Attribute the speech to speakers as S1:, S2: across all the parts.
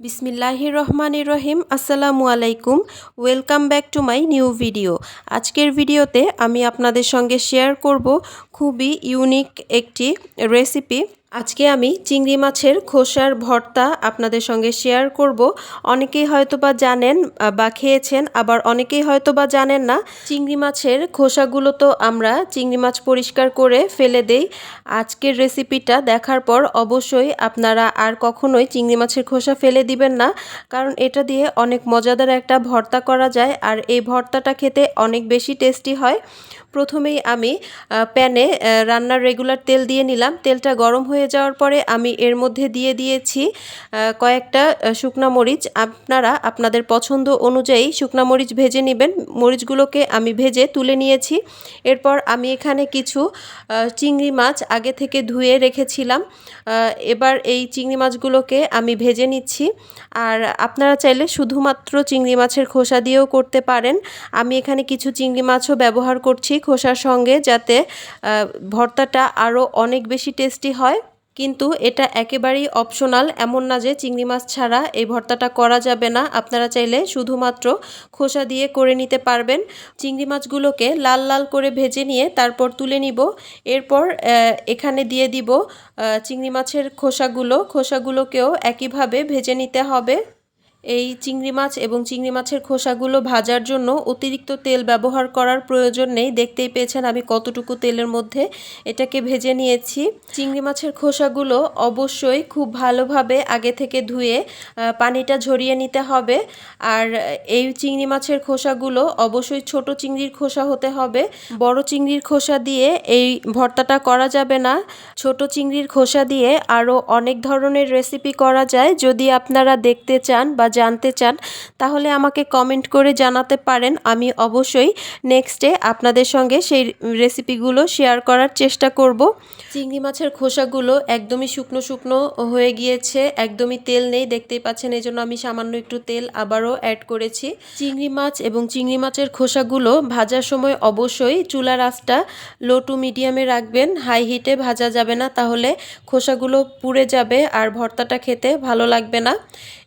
S1: বিসমিল্লাহির রহমান রহিম আসসালামু আলাইকুম, welcome back to my new video. আজকের ভিডিওতে আমি আপনাদের সঙ্গে শেয়ার করব খুবই ইউনিক একটি রেসিপি আজকে আমি চিংড়ি মাছের খোসার ভর্তা আপনাদের সঙ্গে শেয়ার করব। অনেকেই হয়তো বা জানেন বা খেয়েছেন, আবার অনেকেই হয়তো বা জানেন না। চিংড়ি মাছের খোসাগুলো তো আমরা চিংড়ি মাছ পরিষ্কার করে ফেলে দেই। আজকের রেসিপিটা দেখার পর অবশ্যই আপনারা আর কখনোই চিংড়ি মাছের খোসা ফেলে দিবেন না, কারণ এটা দিয়ে অনেক মজাদার একটা ভর্তা করা যায়, আর এই ভর্তাটা খেতে অনেক বেশি টেস্টি হয়। প্রথমেই আমি প্যানে রান্নার রেগুলার তেল দিয়ে নিলাম। তেলটা গরম হয়ে যাওয়ার পরে আমি এর মধ্যে দিয়ে দিয়েছি কয়েকটা শুকনা মরিচ। আপনারা আপনাদের পছন্দ অনুযায়ী শুকনা মরিচ ভেজে নেবেন। মরিচগুলোকে আমি ভেজে তুলে নিয়েছি। এরপর আমি এখানে কিছু চিংড়ি মাছ আগে থেকে ধুয়ে রেখেছিলাম। এবার এই চিংড়ি মাছগুলোকে আমি ভেজে নিচ্ছি। আর আপনারা চাইলে শুধুমাত্র চিংড়ি মাছের খোসা দিয়েও করতে পারেন। আমি এখানে কিছু চিংড়ি মাছও ব্যবহার করছি খোসার সঙ্গে যাতে ভর্তাটা আরও অনেক বেশি টেস্টি হয়। কিন্তু এটা একেবারেই অপশনাল এমন না যে চিংড়ি মাছ ছাড়া এই ভর্তাটা করা যাবে না। আপনারা চাইলে শুধুমাত্র খোসা দিয়ে করে নিতে পারবেন। চিংড়ি মাছগুলোকে লাল লাল করে ভেজে নিয়ে তারপর তুলে নিব। এরপর এখানে দিয়ে দিব চিংড়ি মাছের খোসাগুলো। খোসাগুলোকেও একইভাবে ভেজে নিতে হবে। এই চিংড়ি মাছ এবং চিংড়ি মাছের খোসাগুলো ভাজার জন্য অতিরিক্ত তেল ব্যবহার করার প্রয়োজন নেই। দেখতেই পেয়েছেন আমি কতটুকু তেলের মধ্যে এটাকে ভেজে নিয়েছি। চিংড়ি মাছের খোসাগুলো অবশ্যই খুব ভালোভাবে আগে থেকে ধুয়ে পানিটা ঝরিয়ে নিতে হবে। আর এই চিংড়ি মাছের খোসাগুলো অবশ্যই ছোট চিংড়ির খোসা হতে হবে। বড় চিংড়ির খোসা দিয়ে এই ভর্তাটা করা যাবে না। ছোট চিংড়ির খোসা দিয়ে আরও অনেক ধরনের রেসিপি করা যায়। যদি আপনারা দেখতে চান বা জানতে চান, তাহলে আমাকে কমেন্ট করে জানাতে পারেন। আমি অবশ্যই নেক্সটে আপনাদের সঙ্গে সেই রেসিপিগুলো শেয়ার করার চেষ্টা করব। চিংড়ি মাছের খোসাগুলো একদমই শুকনো শুকনো হয়ে গিয়েছে, একদমই তেল নেই, দেখতেই পাচ্ছেন এই জন্য আমি সামান্য একটু তেল আবারও অ্যাড করেছি। চিংড়ি মাছ এবং চিংড়ি মাছের খোসাগুলো ভাজার সময় অবশ্যই চুলার আঁচটা লো টু মিডিয়ামে রাখবেন হাই হিটে ভাজা যাবে না, তাহলে খোসাগুলো পুড়ে যাবে আর ভর্তাটা খেতে ভালো লাগবে না।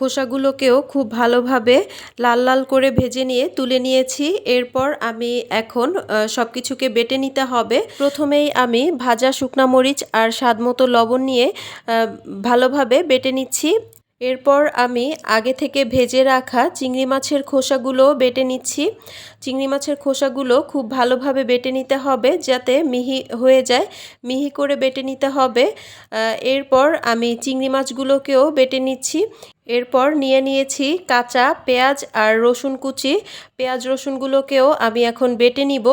S1: খোসাগুলোকেও খুব ভালোভাবে লাল লাল করে ভেজে নিয়ে তুলে নিয়েছি। এরপর আমি এখন সব কিছুকে বেটে নিতে হবে। প্রথমেই আমি ভাজা শুকনা মরিচ আর স্বাদ মতো লবণ নিয়ে ভালোভাবে বেটে নিচ্ছি। এরপর আমি আগে থেকে ভেজে রাখা চিংড়ি মাছের খোসাগুলো বেটে নিচ্ছি। চিংড়ি মাছের খোসাগুলো খুব ভালোভাবে বেটে নিতে হবে যাতে মিহি হয়ে যায়, মিহি করে বেটে নিতে হবে। এরপর আমি চিংড়ি মাছগুলোকেও বেটে নিচ্ছি। এরপর নিয়ে নিয়েছি কাঁচা পেঁয়াজ আর রসুন কুচি। পেঁয়াজ রসুনগুলোকেও আমি এখন বেটে নিব।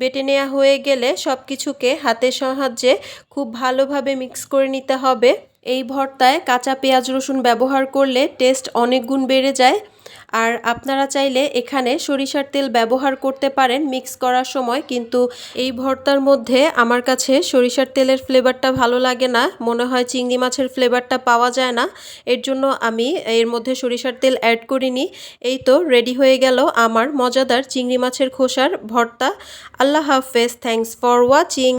S1: বেটে নেওয়া হয়ে গেলে সব কিছুকে হাতের সাহায্যে খুব ভালোভাবে মিক্স করে নিতে হবে। এই ভর্তায় কাঁচা পেঁয়াজ রসুন ব্যবহার করলে টেস্ট অনেক গুণ বেড়ে যায়। আর আপনারা চাইলে এখানে সরিষার তেল ব্যবহার করতে পারেন, মিক্স করার সময়। কিন্তু এই ভর্তার মধ্যে আমার কাছে সরিষার তেলের ফ্লেভারটা ভালো লাগে না। মনে হয় চিংড়ি মাছের ফ্লেভারটা পাওয়া যায় না। এর জন্য আমি এর মধ্যে সরিষার তেল অ্যাড করিনি। এই তো রেডি হয়ে গেল আমার মজাদার চিংড়ি মাছের খোসার ভর্তা। আল্লাহ হাফেজ। Thanks for watching